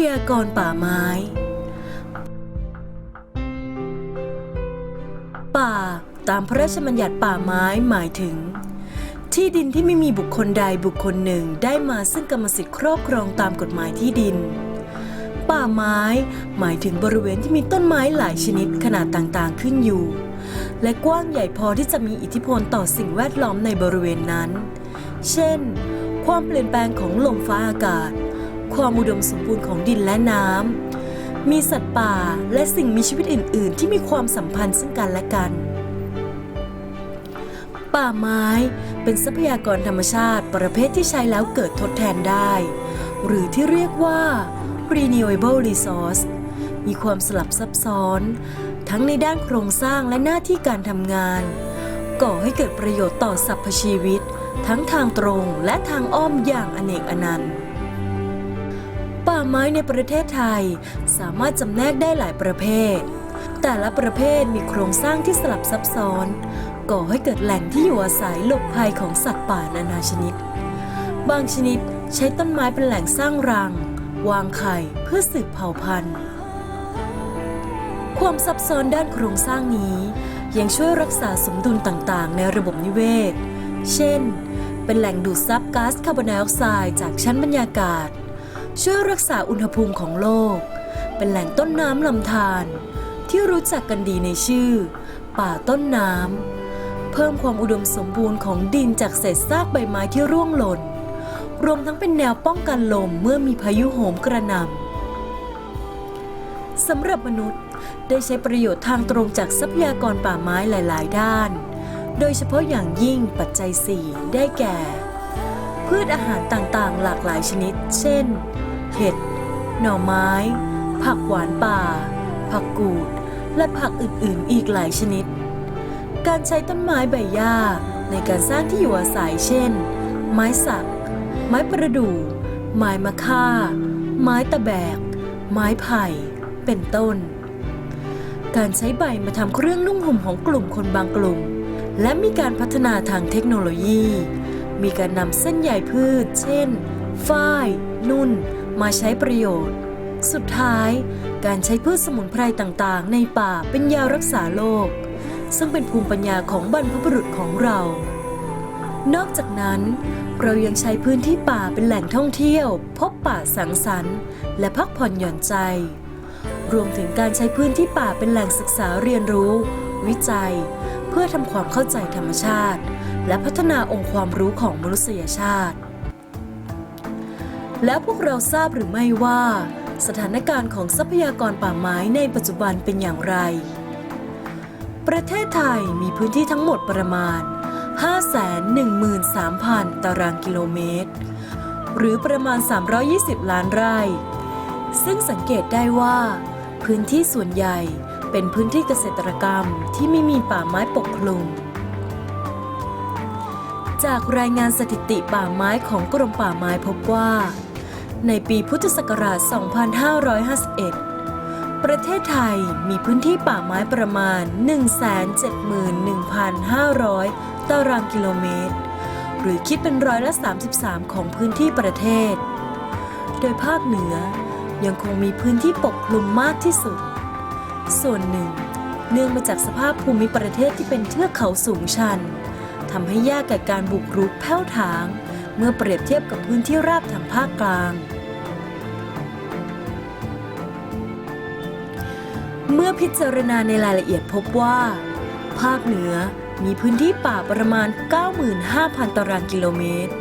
ทรัพยากรป่าไม้ ป่าตามพระราชบัญญัติป่าไม้หมายถึง ที่ดินที่ไม่มีบุคคลใดบุคคลหนึ่งได้มาซึ่งกรรมสิทธิ์ครอบครองตามกฎหมายที่ดิน ป่าไม้ หมายถึงบริเวณที่มีต้นไม้หลายชนิดขนาดต่างๆขึ้นอยู่ และกว้างใหญ่พอที่จะมีอิทธิพลต่อสิ่งแวดล้อมในบริเวณนั้น เช่น ความเปลี่ยนแปลงของลมฟ้าอากาศ ความอุดมสมบูรณ์ของดินและน้ำ มีสัตว์ป่าและสิ่งมีชีวิตอื่น ๆ ที่มีความสัมพันธ์ซึ่งกันและกัน ป่าไม้เป็นทรัพยากรธรรมชาติประเภทที่ใช้แล้วเกิดทดแทนได้ หรือที่เรียกว่า renewable resource มีความสลับซับซ้อน ทั้งในด้านโครงสร้างและหน้าที่การทำงาน ก่อให้เกิดประโยชน์ต่อสรรพชีวิต ทั้งทางตรงและทางอ้อมอย่างอเนกอนันต์ ป่าไม้ในประเทศไทย สามารถจำแนกได้หลายประเภท แต่ละประเภทมีโครงสร้างที่สลับซับซ้อน ก่อให้เกิดแหล่งที่อยู่อาศัยหลบภัยของสัตว์ป่านานาชนิด บางชนิดใช้ต้นไม้เป็นแหล่งสร้างรัง วางไข่เพื่อสืบเผ่าพันธุ์ ความซับซ้อนด้านโครงสร้างนี้ ยังช่วยรักษาสมดุลต่างๆ ในระบบนิเวศ เช่น เป็นแหล่งดูดซับก๊าซคาร์บอนไดออกไซด์จากชั้นบรรยากาศ ช่วยรักษาอุณหภูมิของโลก เป็นแหล่งต้นน้ำลำธารที่รู้จักกันดีในชื่อ ป่าต้นน้ำเพิ่มความอุดมสมบูรณ์ของดินจากเศษซากใบไม้ที่ร่วงหล่น รวมทั้งเป็นแนวป้องกันลมเมื่อมีพายุโหมกระหน่ำสำหรับมนุษย์ได้ใช้ประโยชน์ทางตรงจากทรัพยากรป่าไม้หลาย ๆ ด้าน โดยเฉพาะอย่างยิ่งปัจจัย 4 ได้แก่ พืชอาหารต่าง ๆ หลากหลายชนิด เช่น เห็ด หน่อไม้ ผักหวานป่า ผักกูด และผักอื่นๆ อีกหลายชนิด การใช้ต้นไม้ใบหญ้าในการสร้างที่อยู่อาศัยเช่น ไม้สัก ไม้ประดู่ ไม้มะค่า ไม้ตะแบก ไม้ไผ่ เป็นต้น การใช้ใบมาทำเครื่องนุ่งห่มของกลุ่มคนบางกลุ่ม และมีการพัฒนาทางเทคโนโลยี มีการนำเส้นใยพืช เช่น ฝ้าย นุ่น มาใช้ประโยชน์ สุดท้าย การใช้พืชสมุนไพรต่างๆ ในป่าเป็นยารักษาโรคซึ่งเป็นภูมิปัญญาของบรรพบุรุษของเรา นอกจากนั้น เรายังใช้พื้นที่ป่าเป็นแหล่งท่องเที่ยว พบป่าสังสรรค์ และพักผ่อนหย่อนใจ รวมถึงการใช้พื้นที่ป่าเป็นแหล่งศึกษาเรียนรู้ วิจัย เพื่อทำความเข้าใจธรรมชาติ และพัฒนาองค์ความรู้ของมนุษยชาติ แล้วพวกเราทราบหรือไม่ว่า สถานการณ์ของทรัพยากรป่าไม้ในปัจจุบันเป็นอย่างไร ประเทศไทยมีพื้นที่ทั้งหมดประมาณ 513,000 ตารางกิโลเมตร หรือประมาณ 320 ล้านไร่ ซึ่งสังเกตได้ว่า พื้นที่ส่วนใหญ่เป็นพื้นที่เกษตรกรรมที่ไม่มีป่าไม้ปกคลุม จากรายงานสถิติป่าไม้ของกรมป่าไม้พบว่า ในปีพุทธศักราช 2551 ประเทศไทยมีพื้นที่ป่าไม้ประมาณ 171,500 ตารางกิโลเมตร หรือคิดเป็นร้อยละ 33 ของพื้นที่ประเทศ โดยภาคเหนือยังคงมีพื้นที่ปกคลุมมากที่สุด ส่วนหนึ่ง เนื่องมาจากสภาพภูมิประเทศที่เป็นเทือกเขาสูงชันทำให้ยากแก่การบุกรุกแผ้วถาง เมื่อเปรียบเทียบกับพื้นที่ราบทางภาคกลาง เมื่อพิจารณาในรายละเอียดพบว่า ภาคเหนือมีพื้นที่ป่าประมาณ 95,000 ตารางกิโลเมตร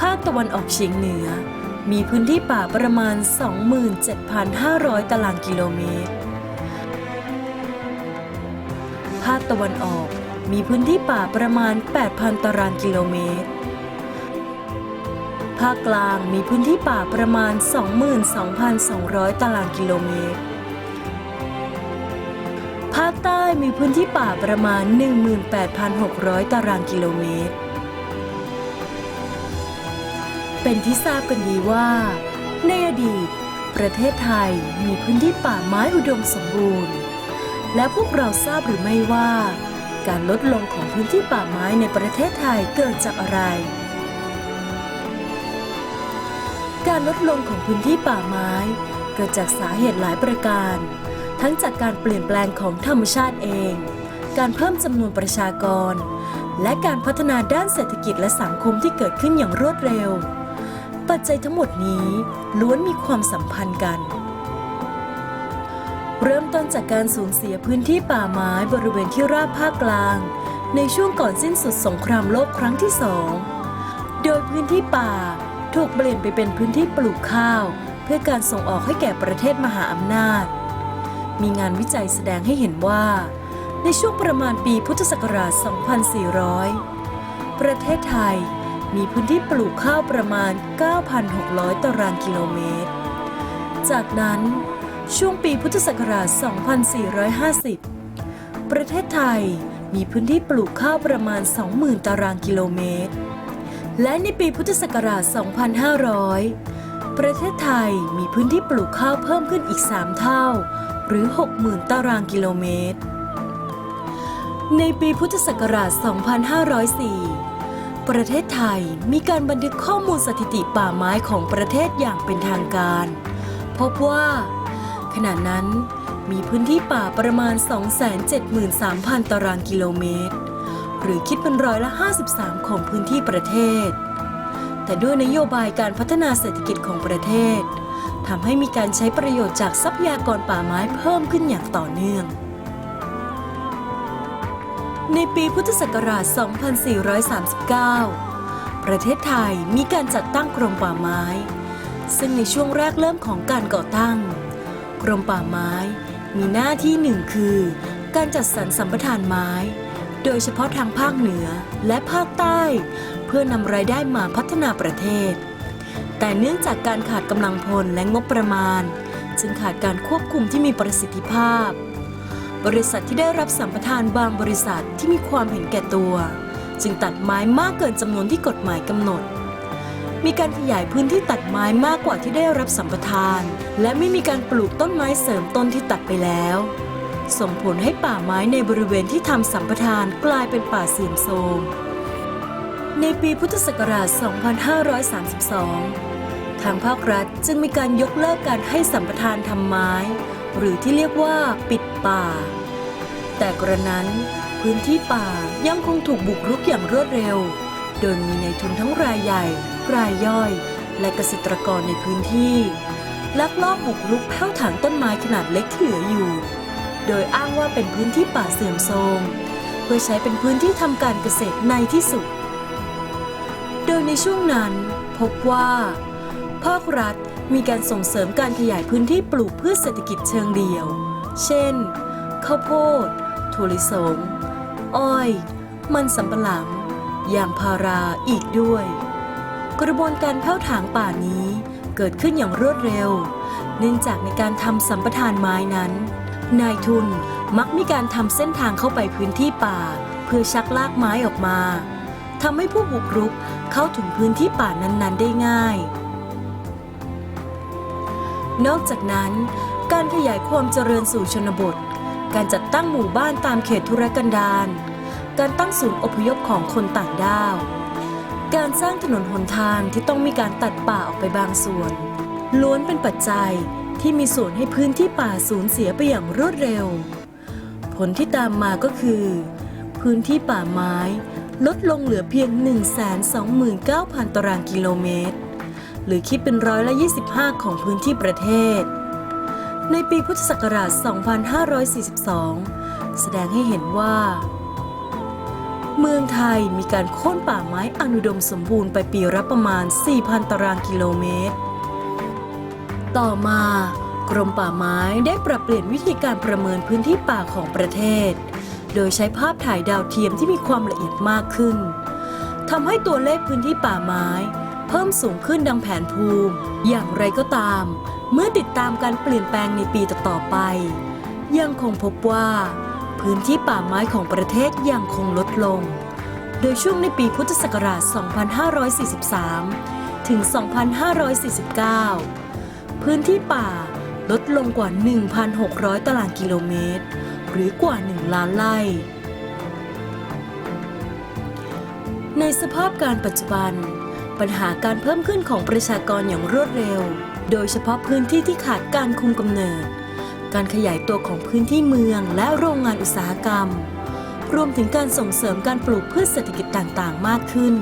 ภาคตะวันออกเฉียงเหนือ มีพื้นที่ป่าประมาณ 27,500 ตารางกิโลเมตร ภาคตะวันออก มีพื้นที่ป่าประมาณ 8,000 ตารางกิโลเมตร ภาคกลางมีพื้นที่ป่าประมาณ 22,200 ตารางกิโลเมตร ภาคใต้มีพื้นที่ป่าประมาณ 18,600 ตารางกิโลเมตร เป็นที่ทราบกันดีว่า ในอดีต ประเทศไทยมีพื้นที่ป่าไม้อุดมสมบูรณ์ และพวกเราทราบหรือไม่ว่า การลดลงของพื้นที่ป่าไม้ในประเทศไทยเกิดจากอะไร การลดลงของพื้นที่ป่าไม้ เกิดจากสาเหตุหลายประการ ทั้งจากการเปลี่ยนแปลงของธรรมชาติเอง การเพิ่มจำนวนประชากร และการพัฒนาด้านเศรษฐกิจและสังคมที่เกิดขึ้นอย่างรวดเร็ว ปัจจัยทั้งหมดนี้ล้วนมีความสัมพันธ์กัน เริ่มต้นจากการสูญเสียพื้นที่ป่าไม้บริเวณที่ราบภาคกลาง ในช่วงก่อนสิ้นสุดสงครามโลกครั้งที่สอง โดยพื้นที่ป่าถูกเปลี่ยนไปเป็นพื้นที่ปลูกข้าว เพื่อการส่งออกให้แก่ประเทศมหาอำนาจ มีงานวิจัยแสดงให้เห็นว่า ในช่วงประมาณปีพุทธศักราช 2400 ประเทศไทยมีพื้นที่ปลูกข้าวประมาณ 9,600 ตารางกิโลเมตร จากนั้น ช่วงปีพุทธศักราช 2450 ประเทศไทยมีพื้นที่ปลูกข้าวประมาณ 20,000 ตารางกิโลเมตร และในปีพุทธศักราช 2500 ประเทศไทยมีพื้นที่ปลูกข้าวเพิ่มขึ้นอีก 3 เท่า หรือ 60,000 ตารางกิโลเมตร ในปีพุทธศักราช 2504 ประเทศไทยมีการบันทึกข้อมูลสถิติป่าไม้ของประเทศอย่างเป็นทางการ พบว่า ขณะนั้นมีพื้นที่ป่าประมาณ 273,000 ตารางกิโลเมตร หรือคิดเป็นร้อยละ 53 ของพื้นที่ประเทศ แต่ด้วยนโยบายการพัฒนาเศรษฐกิจของประเทศทำให้มีการใช้ประโยชน์จากทรัพยากรป่าไม้เพิ่มขึ้นอย่างต่อเนื่อง ในปีพุทธศักราช 2439 ประเทศไทยมีการจัดตั้งกรมป่าไม้ ซึ่งในช่วงแรกเริ่มของการก่อตั้ง กรมป่าไม้ มีหน้าที่หนึ่งคือ การจัดสรรสัมปทานไม้ โดยเฉพาะทางภาคเหนือและภาคใต้ เพื่อนำรายได้มาพัฒนาประเทศ แต่เนื่องจากการขาดกำลังพลและงบประมาณ จึงขาดการควบคุมที่มีประสิทธิภาพ บริษัทที่ได้รับสัมปทานบางบริษัทที่มีความเห็นแก่ตัว จึงตัดไม้มากเกินจำนวนที่กฎหมายกำหนด มีการขยายพื้นที่ตัดไม้มากกว่าที่ได้รับสัมปทาน และไม่มีการปลูกต้นไม้เสริมต้นที่ตัดไปแล้ว ส่งผลให้ป่าไม้ในบริเวณที่ทำสัมปทานกลายเป็นป่าเสื่อมโทรมในปีพุทธศักราช 2532 ทางภาครัฐจึงมีการยกเลิกการให้สัมปทานทำไม้ หรือที่เรียกว่าปิดป่า แต่กระนั้น พื้นที่ป่ายังคงถูกบุกรุกอย่างรวดเร็ว โดยมีในทุนทั้งรายใหญ่ รายย่อย และเกษตรกรในพื้นที่ ลักลอบบุกรุกแผ้วถางต้นไม้ขนาดเล็กที่เหลืออยู่ โดยอ้างว่าเป็นพื้นที่ป่าเสื่อมโทรมเพื่อใช้เป็นพื้นที่ทำการเกษตรในที่สุด โดยในช่วงนั้นพบว่าภาครัฐมีการส่งเสริมการขยายพื้นที่ปลูกพืชเศรษฐกิจเชิงเดี่ยว เช่น ข้าวโพด ถั่วลิสง อ้อย มันสำปะหลัง ยางพาราอีกด้วย กระบวนการเพ้าถางป่านี้เกิดขึ้นอย่างรวดเร็ว เนื่องจากในการทำสัมปทานไม้นั้น นายทุนมักมีการทำเส้นทางเข้าไปพื้นที่ป่า เพื่อชักลากไม้ออกมาทำให้ผู้บุกรุกเข้าถึงพื้นที่ป่านั้นๆ ได้ง่าย นอกจากนั้นการขยายความเจริญสู่ชนบท การจัดตั้งหมู่บ้านตามเขตธุรกันดาร การตั้งศูนย์อพยพของคนต่างด้าว การสร้างถนนหนทางที่ต้องมีการตัดป่าออกไปบางส่วน ล้วนเป็นปัจจัยที่มีส่วนให้พื้นที่ป่าสูญเสียไปอย่างรวดเร็ว ผลที่ตามมาก็คือ พื้นที่ป่าไม้ลดลงเหลือเพียง 129,000 ตารางกิโลเมตร หรือคิดเป็นร้อยละ 25 ของพื้นที่ประเทศ ในปีพุทธศักราช 2542 แสดงให้เห็นว่า เมืองไทยมีการโค่นป่าไม้อนุดมสมบูรณ์ไปปีละประมาณ 4,000 ตารางกิโลเมตร ต่อมากรมป่าไม้ได้ปรับเปลี่ยนวิธีการประเมินพื้นที่ป่าของประเทศ โดยใช้ภาพถ่ายดาวเทียมที่มีความละเอียดมากขึ้นทำให้ตัวเลขพื้นที่ป่าไม้ เพิ่มสูงขึ้นดังแผนภูมิ อย่างไรก็ตาม เมื่อติดตามการเปลี่ยนแปลงในปีต่อๆไป ยังคงพบว่า พื้นที่ป่าไม้ของประเทศยังคงลดลง โดยช่วงในปีพุทธศักราช 2543 ถึง 2549 พื้นที่ป่าลดลงกว่า 1,600 ตารางกิโลเมตร หรือกว่า 1 ล้านไร่ ในสภาพการปัจจุบัน ปัญหาการเพิ่มขึ้นของประชากรอย่างรวดเร็ว โดยเฉพาะพื้นที่ที่ขาดการคุมกำเนิด การขยายตัวของพื้นที่เมืองและโรงงานอุตสาหกรรม รวมถึงการส่งเสริมการปลูกพืชเศรษฐกิจต่างๆ มากขึ้น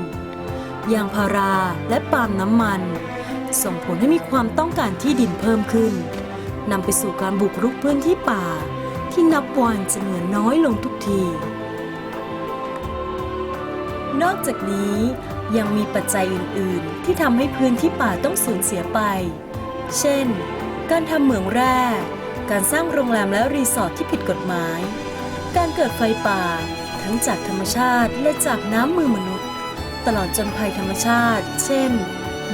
ยางพาราและปาล์มน้ำมัน ส่งผลให้มีความต้องการที่ดินเพิ่มขึ้นนำไปสู่การบุกรุกพื้นที่ป่า ที่นับวันจะเหลือน้อยลงทุกที นอกจากนี้ยังมีปัจจัยอื่น ๆ ที่ทำให้พื้นที่ป่าต้องสูญเสียไป เช่น การทำเหมืองแร่ การสร้างโรงแรมและรีสอร์ทที่ผิดกฎหมาย การเกิดไฟป่า ทั้งจากธรรมชาติและจากน้ำมือมนุษย์ ตลอดจนภัยธรรมชาติ เช่น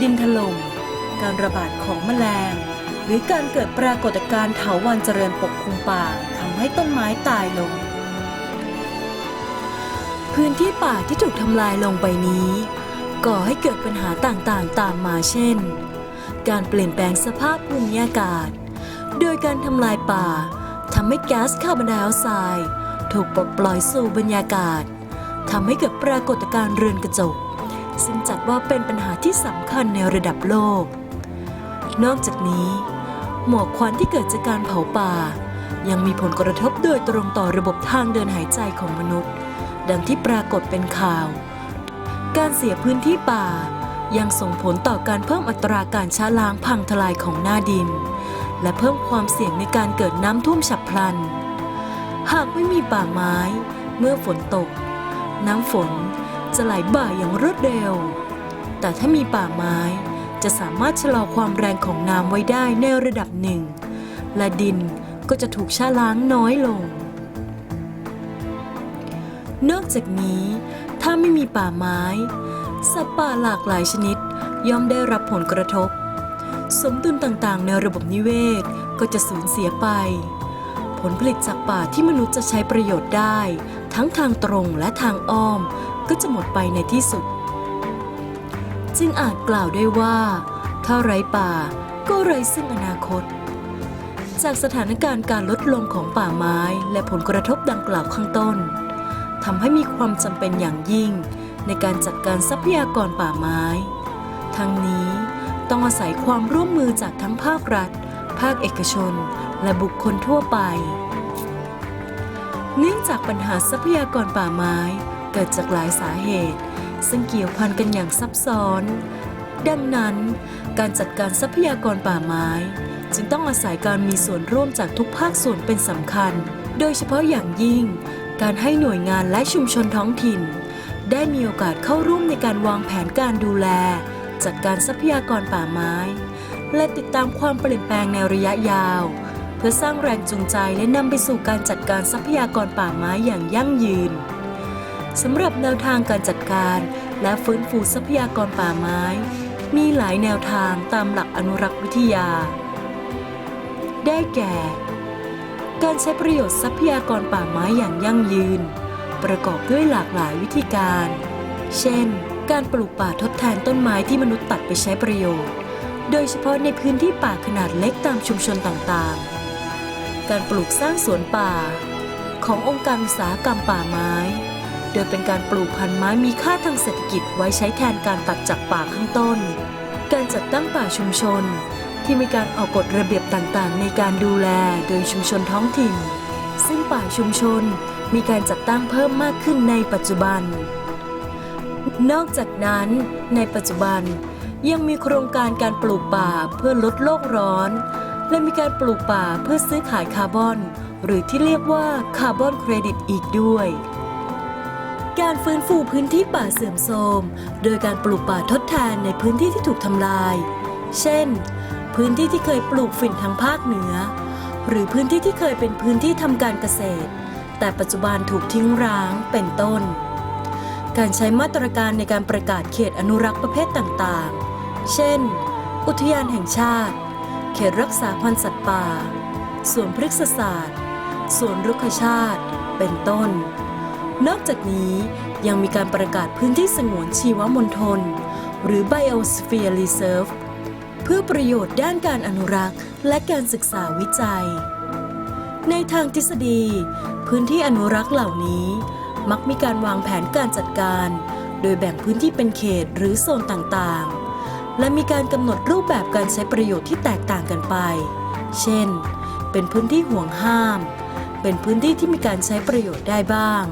ดินถล่ม การระบาดของแมลง หรือการเกิดปรากฏการณ์เถาวัลย์เจริญปกคลุมป่าทำให้ต้นไม้ตายลง พื้นที่ป่าที่ถูกทำลายลงไปนี้ก่อให้เกิดปัญหาต่างๆ ตามมาเช่น การเปลี่ยนแปลงสภาพภูมิอากาศ โดยการทำลายป่าทำให้แก๊สคาร์บอนไดออกไซด์ถูกปลดปล่อยสู่บรรยากาศทำให้เกิดปรากฏการณ์เรือนกระจก ซึ่งจัดว่าเป็นปัญหาที่สำคัญในระดับโลก นอกจากนี้ หมอกควันที่เกิดจากการเผาป่า ยังมีผลกระทบโดยตรงต่อระบบทางเดินหายใจของมนุษย์ ดังที่ปรากฏเป็นข่าว การเสียพื้นที่ป่ายังส่งผลต่อการเพิ่มอัตราการช้าล้างพังทลายของหน้าดิน และเพิ่มความเสี่ยงในการเกิดน้ำท่วมฉับพลัน หากไม่มีป่าไม้ เมื่อฝนตก น้ำฝนจะไหลบ่าอย่างรวดเร็ว แต่ถ้ามีป่าไม้จะสามารถชะลอความแรงของน้ำไว้ได้ในระดับหนึ่ง และดินก็จะถูกชะล้างน้อยลง นอกจากนี้ถ้าไม่มีป่าไม้ สัตว์ป่าหลากหลายชนิดย่อมได้รับผลกระทบ สมดุลต่างๆ ในระบบนิเวศก็จะสูญเสียไป ผลผลิตจากป่าที่มนุษย์จะใช้ประโยชน์ได้ ทั้งทางตรงและทางอ้อมก็จะหมดไปในที่สุด จึงอาจกล่าวได้ว่า ถ้าไร้ป่าก็ไร้ซึ่งอนาคต จากสถานการณ์การลดลงของป่าไม้และผลกระทบดังกล่าวข้างต้นทำให้มีความจำเป็นอย่างยิ่งในการจัดการทรัพยากรป่าไม้ ทั้งนี้ ต้องอาศัยความร่วมมือจากทั้งภาครัฐ ภาคเอกชน และบุคคลทั่วไป เนื่องจากปัญหาทรัพยากรป่าไม้เกิดจากหลายสาเหตุ ซึ่งเกี่ยวพันกันอย่างซับซ้อน ดังนั้นการจัดการทรัพยากรป่าไม้ จึงต้องอาศัยการมีส่วนร่วมจากทุกภาคส่วนเป็นสำคัญ โดยเฉพาะอย่างยิ่ง การให้หน่วยงานและชุมชนท้องถิ่น ได้มีโอกาสเข้าร่วมในการวางแผนการดูแล จัดการทรัพยากรป่าไม้ และติดตามความเปลี่ยนแปลงในระยะยาว เพื่อสร้างแรงจูงใจและนำไปสู่การจัดการทรัพยากรป่าไม้อย่างยั่งยืนสำหรับแนวทางการจัดการและฟื้นฟูทรัพยากรป่าไม้ มีหลายแนวทางตามหลักอนุรักษ์วิทยา ได้แก่ การใช้ประโยชน์ทรัพยากรป่าไม้อย่างยั่งยืน ประกอบด้วยหลากหลายวิธีการ เช่น การปลูกป่าทดแทนต้นไม้ที่มนุษย์ตัดไปใช้ประโยชน์ โดยเฉพาะในพื้นที่ป่าขนาดเล็กตามชุมชนต่างๆ การปลูกสร้างสวนป่า ขององค์การอุตสาหกรรมป่าไม้ โดยเป็นการปลูกพันธุ์ไม้มีค่าทางเศรษฐกิจไว้ใช้แทนการตัดจากป่าข้างต้น การจัดตั้งป่าชุมชน ที่มีการออกกฎระเบียบต่างๆ ในการดูแลโดยชุมชนท้องถิ่น ซึ่งป่าชุมชนมีการจัดตั้งเพิ่มมากขึ้นในปัจจุบัน นอกจากนั้น ในปัจจุบันยังมีโครงการการปลูกป่าเพื่อลดโลกร้อน และมีการปลูกป่าเพื่อซื้อขายคาร์บอน หรือที่เรียกว่าคาร์บอนเครดิตอีกด้วย การฟื้นฟูพื้นที่ป่าเสื่อมโทรม โดยการปลูกป่าทดแทนในพื้นที่ที่ถูกทำลาย เช่น พื้นที่ที่เคยปลูกฝิ่นทางภาคเหนือ หรือพื้นที่ที่เคยเป็นพื้นที่ทำการเกษตร แต่ปัจจุบันถูกทิ้งร้างเป็นต้น การใช้มาตรการในการประกาศเขตอนุรักษ์ประเภทต่างๆ เช่น อุทยานแห่งชาติ เขตรักษาพันธุ์สัตว์ป่า สวนพฤกษศาสตร์ สวนรุกขชาติ เป็นต้น นอกจากนี้ยังมีการประกาศพื้นที่สงวนชีวมณฑล หรือ Biosphere Reserve เพื่อประโยชน์ด้านการอนุรักษ์ และการศึกษาวิจัย ในทางทฤษฎี พื้นที่อนุรักษ์เหล่านี้ มักมีการวางแผนการจัดการ โดยแบ่งพื้นที่เป็นเขตหรือโซนต่างๆ และมีการกำหนดรูปแบบการใช้ประโยชน์ที่แตกต่างกันไป เช่น เป็นพื้นที่ห่วงห้าม เป็นพื้นที่ที่มีการใช้ประโยชน์ได้บ้าง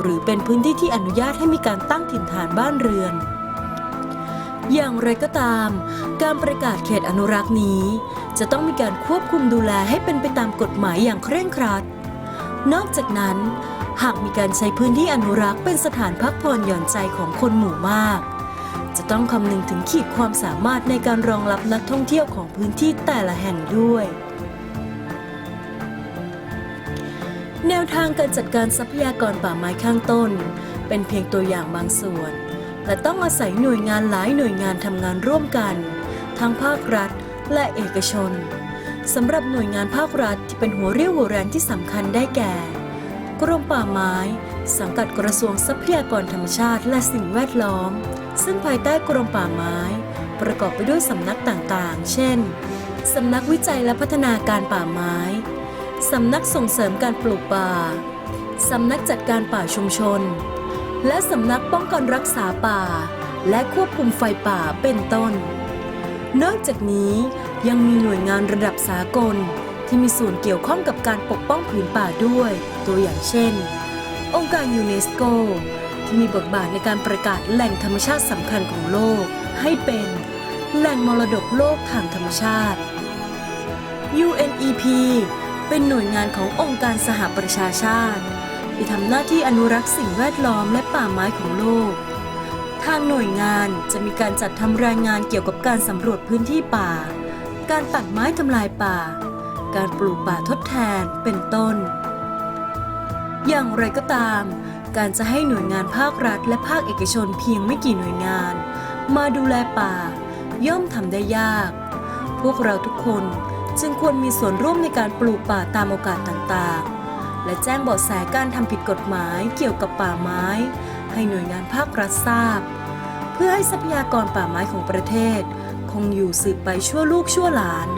หรือเป็นพื้นที่ที่อนุญาตให้มีการตั้งถิ่นฐานบ้านเรือน อย่างไรก็ตาม การประกาศเขตอนุรักษ์นี้ จะต้องมีการควบคุมดูแลให้เป็นไปตามกฎหมายอย่างเคร่งครัด นอกจากนั้น หากมีการใช้พื้นที่อนุรักษ์เป็นสถานพักผ่อนหย่อนใจของคนหมู่มาก จะต้องคำนึงถึงขีดความสามารถในการรองรับนักท่องเที่ยวของพื้นที่แต่ละแห่งด้วย แนวทางการจัดการทรัพยากรป่าไม้ข้างต้น เป็นเพียงตัวอย่างบางส่วน และต้องอาศัยหน่วยงานหลายหน่วยงานทำงานร่วมกัน ทั้งภาครัฐและเอกชนสำหรับหน่วยงานภาครัฐที่เป็นหัวเรี่ยวหัวแรงที่สำคัญได้แก่ กรมป่าไม้ สังกัดกระทรวงทรัพยากรธรรมชาติและสิ่งแวดล้อม ซึ่งภายใต้กรมป่าไม้ ประกอบไปด้วยสำนักต่างๆ เช่น สำนักวิจัยและพัฒนาการป่าไม้ สำนักส่งเสริมการปลูกป่า สำนักจัดการป่าชุมชน และสำนักป้องกันรักษาป่า และควบคุมไฟป่าเป็นต้น นอกจากนี้ยังมีหน่วยงานระดับสากลที่มีส่วนเกี่ยวข้องกับการปกป้องผืนป่าด้วย ตัวอย่างเช่น องค์การยูเนสโกที่มีบทบาทในการประกาศแหล่งธรรมชาติสำคัญของโลก ให้เป็นแหล่งมรดกโลกทางธรรมชาติ UNEP เป็นหน่วยงานขององค์การสหประชาชาติ ที่ทำหน้าที่อนุรักษ์สิ่งแวดล้อมและป่าไม้ของโลก ทางหน่วยงานจะมีการจัดทำรายงานเกี่ยวกับการสำรวจพื้นที่ป่า การตัดไม้ทำลายป่า การปลูกป่าทดแทนเป็นต้น อย่างไรก็ตาม การจะให้หน่วยงานภาครัฐและภาคเอกชนเพียงไม่กี่หน่วยงาน มาดูแลป่า ย่อมทำได้ยาก พวกเราทุกคนจึงควรมีส่วนร่วมในการปลูกป่าตามโอกาสต่างๆ และแจ้งเบาะแสการทำผิดกฎหมายเกี่ยวกับป่าไม้ ให้หน่วยงานภาครัฐทราบ เพื่อให้ทรัพยากรป่าไม้ของประเทศ คงอยู่สืบไปชั่วลูกชั่วหลาน